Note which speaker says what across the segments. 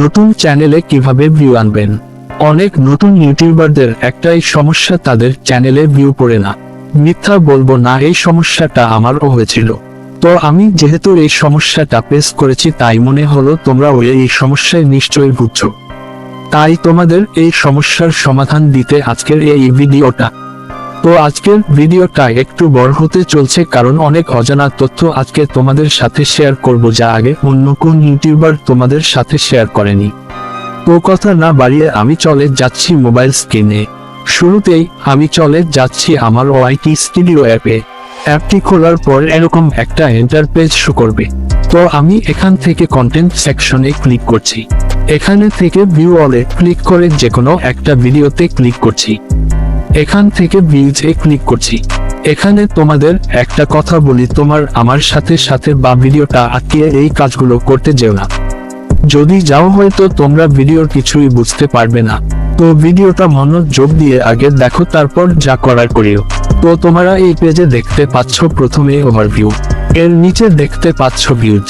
Speaker 1: নতুন চ্যানেলে কীভাবে ভিউ আনবেন? অনেক নতুন ইউটিউবারদের একটাই সমস্যা তাদের চ্যানেলে ভিউ পড়ে না। মিথ্যা বলব না, এই সমস্যাটা আমারও হয়েছিল। তো আমি যেহেতু এই সমস্যাটা পেস করেছি, তাই মনে হলো তোমরা ওই এই সমস্যায় নিশ্চয়ই বুঝছ তাই তোমাদের এই সমস্যার সমাধান দিতে আজকের এই ভিডিওটা তো আজকের ভিডিওটা একটু বড় হতে চলছে কারণ অনেক অজানা তথ্য আজকে তোমাদের সাথে শেয়ার করব যা আগে অন্য কোন ইউটিউবার তোমাদের সাথে শেয়ার করেনি। তো কথা না বাড়িয়ে আমি চলে যাচ্ছি মোবাইল স্ক্রিনে। শুরুতেই আমি চলে যাচ্ছি আমার ওয়াইটি স্টুডিও অ্যাপে। অ্যাপটি খোলার পর এরকম একটা এন্টার পেজ শো করবে। তো আমি এখান থেকে কন্টেন্ট সেকশনে ক্লিক করছি। এখানে থেকে ভিউ অলে ক্লিক করে যে কোনো একটা ভিডিওতে ক্লিক করছি। এখান থেকে ভিউজে ক্লিক করছি। এখানে তোমাদের একটা কথা বলি, তোমার আমার সাথে সাথে বা ভিডিওটা আটকিয়ে এই কাজগুলো করতে যেও না। যদি যাও হয়তো তোমরা ভিডিওর কিছুই বুঝতে পারবে না। তো ভিডিওটা মনোযোগ দিয়ে আগে দেখো, তারপর যা করার করিও। তো তোমরা এই পেজে দেখতে পাচ্ছ প্রথমে ওভারভিউ এর নিচে দেখতে পাচ্ছ ভিউজ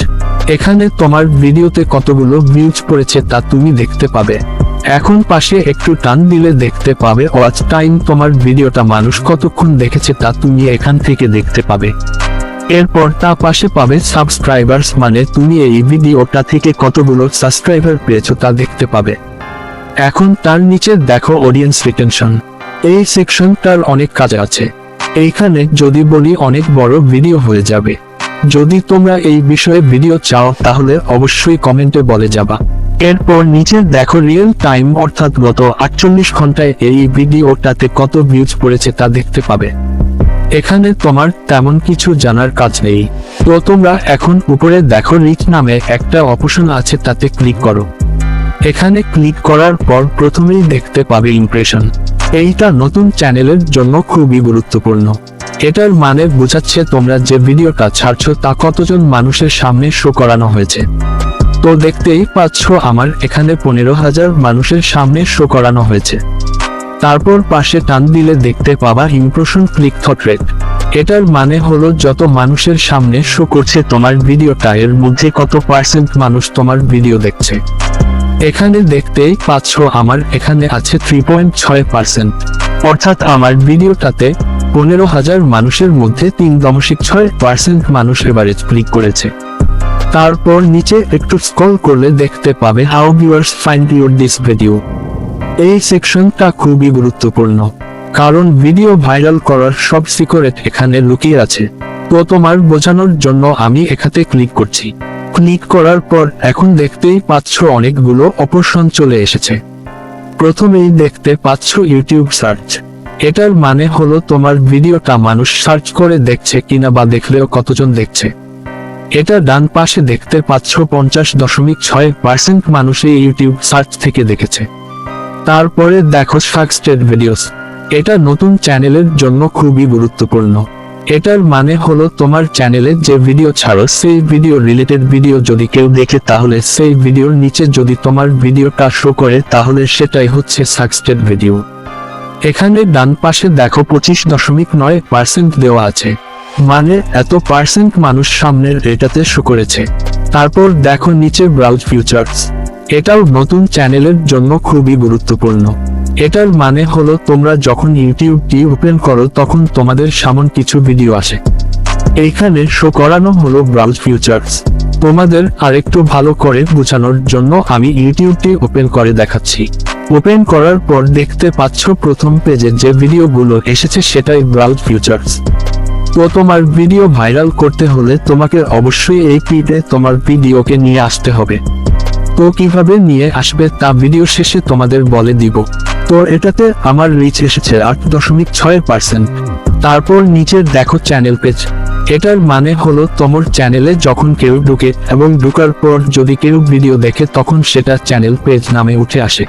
Speaker 1: এখানে তোমার ভিডিওতে কতগুলো ভিউজ পড়েছে তা তুমি দেখতে পাবে। এখন পাশে একটু টান দিলে দেখতে পাবে ওয়াচ টাইম তোমার ভিডিওটা মানুষ কতক্ষণ দেখেছে তা তুমি এখান থেকে দেখতে পাবে। এরপর তা পাশে পাবে সাবস্ক্রাইবার্স মানে তুমি এই ভিডিওটা থেকে কতগুলো সাবস্ক্রাইবার পেয়েছ তা দেখতে পাবে। এখন তার নিচে দেখো অডিয়েন্স রিটেনশন এই সেকশনটার অনেক কাজ আছে। এইখানে যদি বলি অনেক বড় ভিডিও হয়ে যাবে। যদি তোমরা এই বিষয়ে ভিডিও চাও তাহলে অবশ্যই কমেন্টে বলে যাবা। এরপর নিচে দেখো রিয়েল টাইম অর্থাৎ গত আটচল্লিশ ঘন্টায় এই ভিডিওটাতে কত ভিউজ পড়েছে তা দেখতে পাবে। এখানে তোমার তেমন কিছু জানার কাজ নেই। তো তোমরা এখন উপরে দেখো রিচ নামে একটা অপশন আছে তাতে ক্লিক করো। এখানে ক্লিক করার পর প্রথমেই দেখতে পাবে ইমপ্রেশন এইটা নতুন চ্যানেলের জন্য খুবই গুরুত্বপূর্ণ। এটার মানে বোঝাচ্ছে তোমরা যে ভিডিওটা ছাড়ছো তা কতজন মানুষের সামনে শো করানো হয়েছে। তো দেখতেই পাচ্ছ আমার এখানে পনেরো হাজার মানুষের সামনে শো করানো হয়েছে। তারপর পাশে টান দিলে দেখতে পাবা ইমপ্রেশন ক্লিক থট এটার মানে হলো যত মানুষের সামনে শো করছে তোমার ভিডিওটা এর মধ্যে কত পার্সেন্ট মানুষ তোমার ভিডিও দেখছে। এখানে দেখতেই পাচ্ছ আমার এখানে আছে থ্রি পয়েন্ট ছয় পার্সেন্ট অর্থাৎ আমার ভিডিওটাতে পনেরো হাজার মানুষের মধ্যে তিন দশমিক ছয় পার্সেন্ট মানুষ এভারেজ ক্লিক করেছে। তারপর নিচে একটু স্ক্রল করলে দেখতে পাবে how viewers find your this video এই সেকশনটা খুবই গুরুত্বপূর্ণ, কারণ ভিডিও ভাইরাল করার সব সিক্রেট এখানে লুকিয়ে আছে। তো তোমার বোঝানোর জন্য আমি এখানে ক্লিক করছি। ক্লিক করার পর এখন দেখতেই পাচ্ছ অনেকগুলো অপশন চলে এসেছে। প্রথমেই দেখতে পাচ্ছ ইউটিউব সার্চ এটার মানে হলো তোমার ভিডিওটা মানুষ সার্চ করে দেখছে কিনা বা দেখলেও কতজন দেখছে। এটা ডান পাশে দেখতে পাচ্ছ পঞ্চাশ দশমিক ছয় পার্সেন্ট মানুষ এই ইউটিউব সার্চ থেকে দেখেছে। তারপরে দেখো সাকস্টেড ভিডিওস। এটা নতুন চ্যানেলের জন্য খুবই গুরুত্বপূর্ণ। এটার মানে হলো তোমার চ্যানেলে যে ভিডিও ছাড়ো, সেই ভিডিও রিলেটেড ভিডিও যদি কেউ দেখে, তাহলে সেই ভিডিওর নিচে যদি তোমার ভিডিওটা শো করে, তাহলে সেটাই হচ্ছে সাকস্টেড ভিডিও। এখানে ডান পাশে দেখো পঁচিশ দশমিক নয় পার্সেন্ট দেওয়া আছে। মানে এত পার্সেন্ট মানুষ সামনের এটাতে শো করেছে। তারপর দেখো নিচে ব্রাউজ ফিউচার্স এটাও নতুন চ্যানেলের জন্য খুবই গুরুত্বপূর্ণ। এটার মানে হলো, তোমরা যখন ইউটিউবটি ওপেন করো, তখন তোমাদের সামন কিছু ভিডিও আসে। এইখানে শো করানো হলো ব্রাউজ ফিউচার্স তোমাদের আরেকটু ভালো করে বোঝানোর জন্য আমি ইউটিউবটি ওপেন করে দেখাচ্ছি। ওপেন করার পর দেখতে পাচ্ছ প্রথম পেজে যে ভিডিওগুলো এসেছে, সেটাই ব্রাউজ ফিউচার্স তো তোমার ভিডিও ভাইরাল করতে হলে তোমাকে অবশ্যই এই পিটে তোমার ভিডিওকে নিয়ে আসতে হবে। তো কীভাবে নিয়ে আসবে তা ভিডিও শেষে তোমাদের বলে দিব। তো এটাতে আমার রিচ এসেছে আট দশমিক ছয় পার্সেন্ট তারপর নিচে দেখো চ্যানেল পেজ এটার মানে হলো তোমার চ্যানেলে যখন কেউ ঢুকে এবং ঢুকার পর যদি কেউ ভিডিও দেখে তখন সেটা চ্যানেল পেজ নামে উঠে আসে।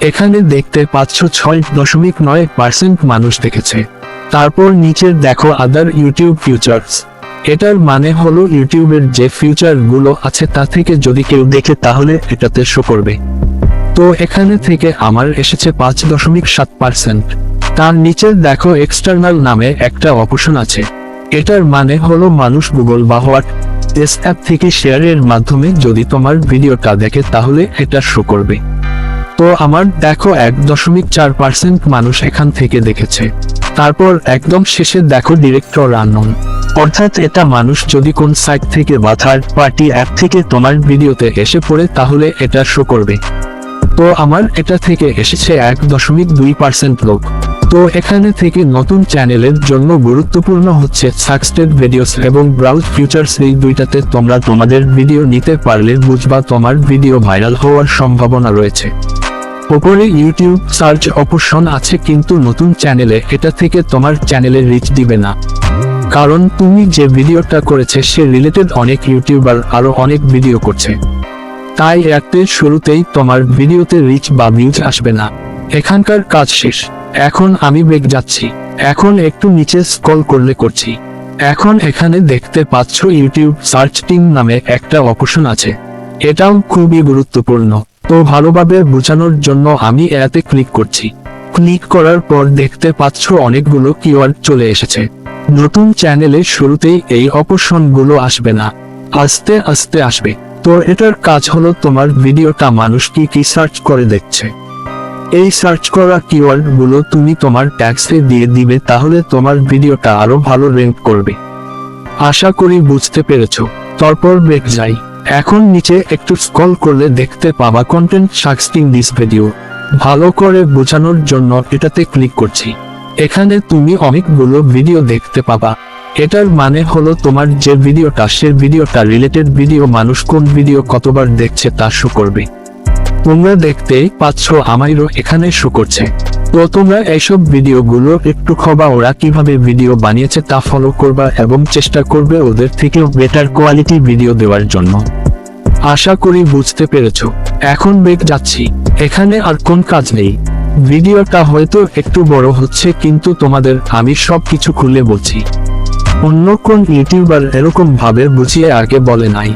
Speaker 1: এখানে দেখতে পাচ্ছ ছয় দশমিক নয় পার্সেন্ট মানুষ দেখেছে। তারপর নিচের দেখো আদার ইউটিউব ফিউচার্স এটার মানে হলো ইউটিউবের যে ফিউচারগুলো আছে তা থেকে যদি কেউ দেখে তাহলে এটাতে শো করবে। তো এখানে থেকে আমার এসেছে পাঁচ দশমিক সাত পার্সেন্ট তার নিচে দেখো এক্সটার্নাল নামে একটা অপশন আছে। এটার মানে হলো মানুষ গুগল বা হোয়াট এস অ্যাপ থেকে শেয়ারের মাধ্যমে যদি তোমার ভিডিওটা দেখে তাহলে এটা শো করবে। তো আমার দেখো এক দশমিক চার পার্সেন্ট মানুষ এখান থেকে দেখেছে। তারপর একদম শেষে দেখো ডিরেক্টর আনন অর্থাৎ এটা মানুষ যদি কোন সাইট থেকে বা থার্ড পার্টি অ্যাপ থেকে তোমার ভিডিওতে এসে পড়ে, তাহলে এটা শো করবে। তো আমার এটা থেকে এসেছে এক দশমিক দুই পার্সেন্ট লোক। তো এখানে থেকে নতুন চ্যানেলের জন্য গুরুত্বপূর্ণ হচ্ছে সাকস্টেড ভিডিওস এবং ব্রাউজ ফিউচার্স এই দুইটাতে তোমরা তোমাদের ভিডিও নিতে পারলে বুঝবা তোমার ভিডিও ভাইরাল হওয়ার সম্ভাবনা রয়েছে। ওপরে ইউটিউব সার্চ অপশন আছে কিন্তু নতুন চ্যানেলে এটা থেকে তোমার চ্যানেলে রিচ দিবে না। কারণ তুমি যে ভিডিওটা করেছে সে রিলেটেড অনেক ইউটিউবার আরও অনেক ভিডিও করছে। তাই এতে শুরুতেই তোমার ভিডিওতে রিচ বা ভিউজ আসবে না। এখানকার কাজ শেষ। এখন আমি বেগ যাচ্ছি। এখন একটু নিচে স্কল করলে করছি। এখন এখানে দেখতে পাচ্ছ ইউটিউব সার্চ টিম নামে একটা অপশন আছে। এটাও খুবই গুরুত্বপূর্ণ। তো ভালোভাবে বোঝানোর জন্য আমি এতে ক্লিক করছি। ক্লিক করার পর দেখতে পাচ্ছ অনেকগুলো কিওয়ার্ড চলে এসেছে। নতুন চ্যানেলে শুরুতেই এই অপশনগুলো আসবে না। আস্তে আস্তে আসবে। তো এটার কাজ হলো তোমার ভিডিওটা মানুষ কি কি সার্চ করে দেখছে। এই সার্চ করা কিওয়ার্ডগুলো তুমি তোমার ট্যাক্সে দিয়ে দিবে তাহলে তোমার ভিডিওটা আরও ভালো র্যাঙ্ক করবে। আশা করি বুঝতে পেরেছ। তারপর বেক যাই। এখন নিচে একটু স্ক্রল করলে দেখতে পাবা কন্টেন্ট সাকস্টিং দিস ভিডিও ভালো করে বোঝানোর জন্য এটাতে ক্লিক করছি। এখানে তুমি অনেকগুলো ভিডিও দেখতে পাবা। এটার মানে হলো তোমার যে ভিডিওটা সে ভিডিওটা রিলেটেড ভিডিও মানুষ কোন ভিডিও কতবার দেখছে তা শো করবে। তোমরা দেখতে পাচ্ছ আমাইরও এখানে শো করছে। তো তোমরা এইসব ভিডিওগুলো একটু খবা ওরা কীভাবে ভিডিও বানিয়েছে তা ফলো করবা এবং চেষ্টা করবে ওদের থেকেও বেটার কোয়ালিটি ভিডিও দেওয়ার জন্য। আশা করি বুঝতে পেরেছ। এখন বেগ যাচ্ছি। এখানে আর কোন কাজ নেই। ভিডিওটা হয়তো একটু বড় হচ্ছে কিন্তু তোমাদের আমি সব কিছু খুলে বলছি। অন্য কোন ইউটিউবার এরকম ভাবে বুঝিয়ে আগে বলে নাই।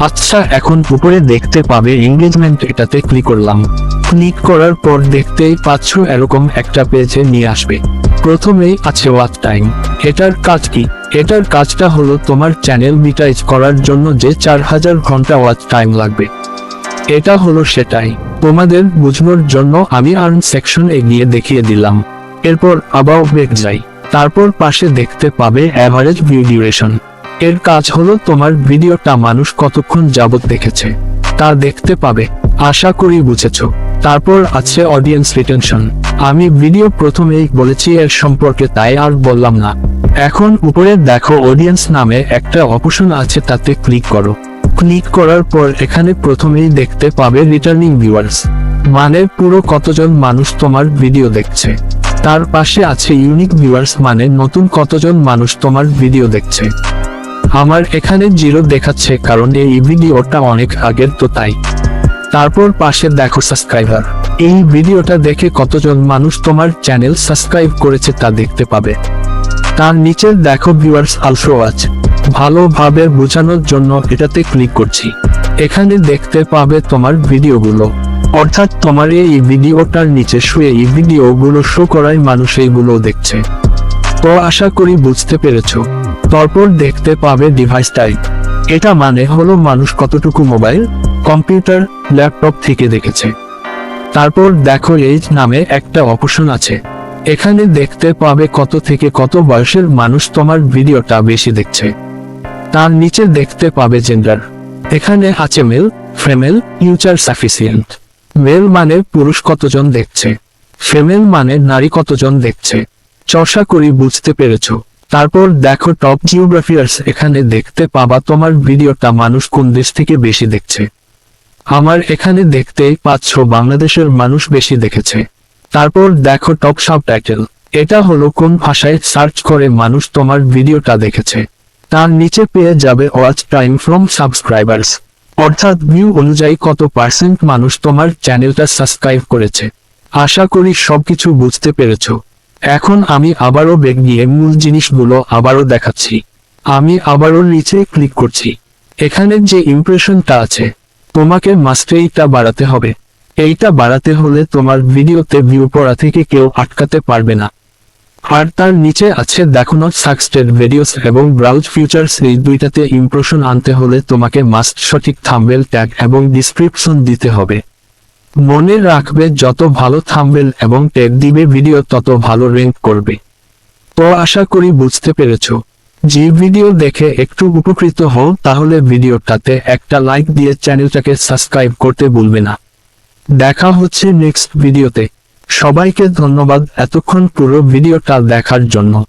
Speaker 1: আচ্ছা এখন উপরে দেখতে পাবে এঙ্গেজমেন্ট এটাতে ক্লিক করলাম। ক্লিক করার পর দেখতেই পাচ্ছ এরকম একটা পেজে নিয়ে আসবে। প্রথমেই আছে ওয়াচ টাইম এটার কাজ কি? এটার কাজটা হলো তোমার চ্যানেল মিটাইজ করার জন্য যে চার হাজার ঘণ্টা ওয়াচ টাইম লাগবে। এটা হলো সেটাই। তোমাদের বুঝনোর জন্য আমি আর্ন সেকশন এগিয়ে দেখিয়ে দিলাম। এরপর আবার যাই। তারপর পাশে দেখতে পাবে অ্যাভারেজ ভিউ ডিউরেশন এর কাজ হলো তোমার ভিডিওটা মানুষ কতক্ষণ যাবত দেখেছে, তা দেখতে পাবে, আশা করি বুঝেছ। তারপর আছে অডিয়েন্স রিটেনশন আমি ভিডিও প্রথমেই বলেছি এর সম্পর্কে, তাই আর বললাম না। এখন উপরে দেখো অডিয়েন্স নামে একটা অপশন আছে, তাতে ক্লিক করো। ক্লিক করার পর এখানে প্রথমেই দেখতে পাবে রিটার্নিং ভিউয়ার্স মানে পুরো কতজন মানুষ তোমার ভিডিও দেখছে। তার পাশে আছে ইউনিক ভিউয়ার্স মানে নতুন কতজন মানুষ তোমার ভিডিও দেখছে। আমার এখানে জিরো দেখাচ্ছে কারণ এই ভিডিওটা অনেক আগের তো তাই। তারপর পাশে দেখো সাবস্ক্রাইবার। এই ভিডিওটা দেখে কতজন মানুষ তোমার চ্যানেল সাবস্ক্রাইব করেছে তা দেখতে পাবে। তার নিচে দেখো ভিউয়ার্স আলসো আছে। ভালোভাবে বোঝানোর জন্য এটাতে ক্লিক করছি। এখানে দেখতে পাবে তোমার ভিডিওগুলো। অর্থাৎ তোমার এই ভিডিওটার নিচে শুয়ে এই ভিডিওগুলো শো করায় মানুষ এইগুলো দেখছে। তো আশা করি বুঝতে পেরেছ। তারপর দেখতে পাবে ডিভাইস টাইপ এটা মানে হলো মানুষ কতটুকু মোবাইল কম্পিউটার ল্যাপটপ থেকে দেখেছে। তারপর দেখো এইজ নামে একটা অপশন আছে। এখানে দেখতে পাবে কত থেকে কত বয়সের মানুষ তোমার ভিডিওটা বেশি দেখছে। তার নিচে দেখতে পাবে জেন্ডার এখানে আছে male female future sufficient male মানে পুরুষ কতজন দেখছে? ফিমেল মানে নারী কতজন দেখছে? চর্চা করি বুঝতে পেরেছ। তারপর দেখো টপ জিওগ্রাফিয়ার্স এখানে দেখতে পাবা তোমার ভিডিওটা মানুষ কোন দেশ থেকে বেশি দেখছে। আমার এখানে দেখতে পাচ্ছ বাংলাদেশের মানুষ বেশি দেখেছে। তারপর দেখো টপ সাব টাইটেল এটা হলো কোন ভাষায় সার্চ করে মানুষ তোমার ভিডিওটা দেখেছে। তার নিচে পেয়ে যাবে ওয়াচ টাইম ফ্রম সাবস্ক্রাইবার্স অর্থাৎ ভিউ অনুযায়ী কত পার্সেন্ট মানুষ তোমার চ্যানেলটা সাবস্ক্রাইব করেছে। আশা করি সবকিছু বুঝতে পেরেছ। এখন আমি আবারও বেগ নিয়ে মূল জিনিসগুলো আবারও দেখাচ্ছি। আমি আবারও নিচে ক্লিক করছি। এখানে যে ইমপ্রেশনটা আছে, তোমাকে মাস্টে এইটা বাড়াতে হবে। এইটা বাড়াতে হলে তোমার ভিডিওতে ভিউ পড়া থেকে কেউ আটকাতে পারবে না। আর তার নিচে আছে দেখানো সাকস্টেড ভিডিওস এবং ব্রাউজ ফিউচার্স এই দুইটাতে ইমপ্রেশন আনতে হলে তোমাকে মাস্ট সঠিক থাম্বেল ট্যাগ এবং ডিসক্রিপশন দিতে হবে। মনে রাখবে যত ভালো থাম্বেল এবং ট্যাগ দিবে ভিডিও তত ভালো র্যাঙ্ক করবে। তো আশা করি বুঝতে পেরেছ। যে ভিডিও দেখে একটু উপকৃত হও, তাহলে ভিডিওটাতে একটা লাইক দিয়ে চ্যানেলটাকে সাবস্ক্রাইব করতে ভুলবে না। দেখা হচ্ছে নেক্সট ভিডিওতে। সবাইকে ধন্যবাদ এতক্ষণ পুরো ভিডিওটা দেখার জন্য।